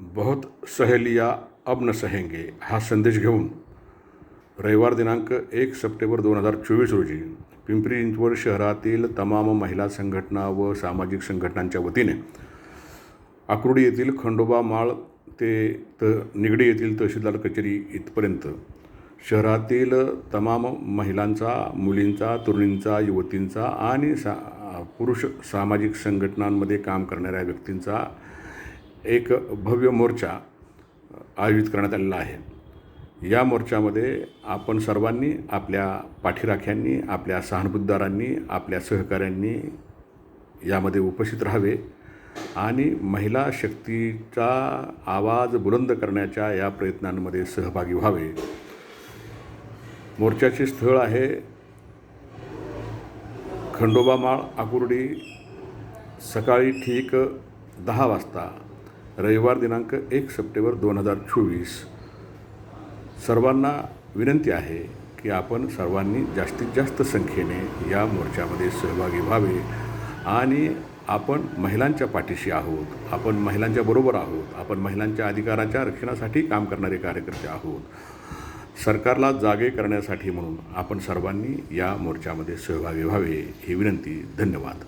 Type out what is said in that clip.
बहुत सहेलिया अब न सहेंगे हा संदेश घेऊन रविवार दिनांक एक सप्टेंबर दोन हजार चोवीस रोजी पिंपरी चिंचवड शहरातील तमाम महिला संघटना व सामाजिक संघटनांच्या वतीने आकुर्डी येथील खंडोबा माळ ते त निगडी येथील तहसीलदार कचेरी इथपर्यंत शहरातील तमाम महिलांचा मुलींचा तरुणींचा युवतींचा आणि सा पुरुष सामाजिक संघटनांमध्ये काम करणाऱ्या व्यक्तींचा एक भव्य मोर्चा आयोजित करण्यात आलेला आहे. या मोर्चामध्ये आपण सर्वांनी आपल्या पाठीराख्यांनी आपल्या सहानुभूतदारांनी आपल्या सहकाऱ्यांनी यामध्ये उपस्थित राहावे आणि महिला शक्तीचा आवाज बुलंद करण्याच्या या प्रयत्नांमध्ये सहभागी व्हावे. मोर्चाचे स्थळ आहे खंडोबा माळ आकुर्डी सकाळी ठीक दहा वाजता रविवार दिनांक एक सप्टेंबर दोन हजार चोवीस. सर्वांना विनंती आहे की आपण सर्वांनी जास्तीत जास्त संख्येने या मोर्चामध्ये सहभागी व्हावे आणि आपण महिलांच्या पाठीशी आहोत आपण महिलांच्या बरोबर आहोत आपण महिलांच्या अधिकाराच्या रक्षणासाठी काम करणारे कार्यकर्ते आहोत. सरकारला जागे करण्यासाठी म्हणून आपण सर्वांनी या मोर्चामध्ये सहभागी व्हावे ही विनंती. धन्यवाद.